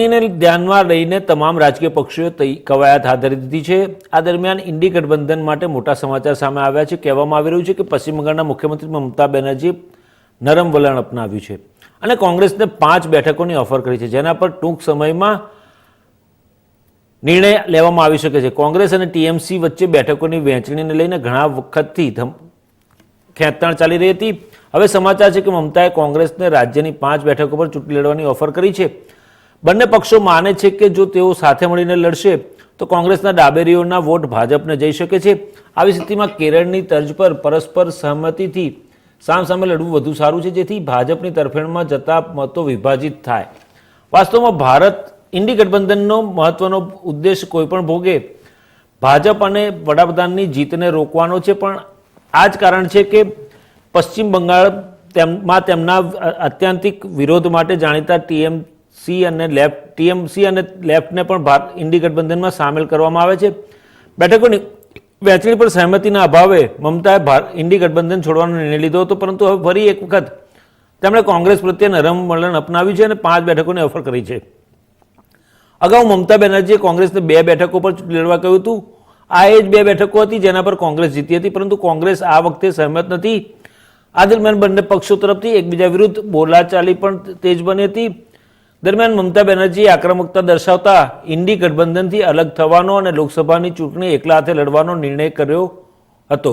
ચૂંટણીને ધ્યાનમાં લઈને તમામ રાજકીય પક્ષોએ કવાયત હાથ ધરી દીધી છે. આ દરમિયાન ઇન્ડી ગઠબંધન માટે મોટા સમાચાર સામે આવ્યા છે. કહેવામાં આવી રહ્યું છે કે પશ્ચિમ બંગાળના મુખ્યમંત્રી મમતા બેનર્જીએ નરમ વલણ અપનાવ્યું છે અને કોંગ્રેસને પાંચ બેઠકોની ઓફર કરી છે, જેના પર ટૂંક સમયમાં નિર્ણય લેવામાં આવી શકે છે. કોંગ્રેસ અને ટીએમસી વચ્ચે બેઠકોની વહેંચણીને લઈને ઘણા વખતથી ખેંચતાણ ચાલી રહી હતી. હવે સમાચાર છે કે મમતાએ કોંગ્રેસને રાજ્યની પાંચ બેઠકો પર ચૂંટણી લડવાની ઓફર કરી છે. બંને પક્ષો માને છે કે જો તેઓ સાથે મળીને લડશે, તો કોંગ્રેસના ડાબેરીઓના વોટ ભાજપને જઈ શકે છે. આવી સ્થિતિમાં કેરળની તર્જ પર પરસ્પર સહમતિથી સામસામે લડવું વધુ સારું છે, જેથી ભાજપની તરફેણમાં જતા મતો વિભાજિત થાય. વાસ્તવમાં ભારત ઇન્ડી ગઠબંધનનો મહત્વનો ઉદ્દેશ કોઈપણ ભોગે. ભાજપ અને વડાપ્રધાનની જીતને રોકવાનો છે, પણ આ જ કારણ છે કે પશ્ચિમ બંગાળ તેમાં તેમના અત્યાંતિક વિરોધ માટે જાણીતા ટીએમસી અને લેફ્ટ ટીએમસી અને લેફ્ટને પણ ભારત ઇન્ડી ગઠબંધનમાં સામેલ કરવામાં આવે છે. બેઠકોની વહેંચણી પર સહમતિના અભાવે મમતાએ ભારત ઇન્ડી ગઠબંધન છોડવાનો નિર્ણય લીધો હતો, પરંતુ હવે ફરી એક વખત તેમણે કોંગ્રેસ પ્રત્યે નરમ વલણ અપનાવ્યું છે અને પાંચ બેઠકોની ઓફર કરી છે. અગાઉ મમતા બેનર્જીએ કોંગ્રેસને બે બેઠકો પર લડવા કહ્યું હતું. આ એ જ બે બેઠકો હતી જેના પર કોંગ્રેસ જીતી હતી, પરંતુ કોંગ્રેસ આ વખતે સહેમત નથી. આ દરમિયાન બંને પક્ષો તરફથી એકબીજા વિરુદ્ધ બોલાચાલી પણ તેજ બની હતી. દરમિયાન મમતા બેનર્જીએ આક્રમકતા દર્શાવતા ઇન્ડી ગઠબંધનથી અલગ થવાનો અને લોકસભાની ચૂંટણી એકલા હાથે લડવાનો નિર્ણય કર્યો હતો.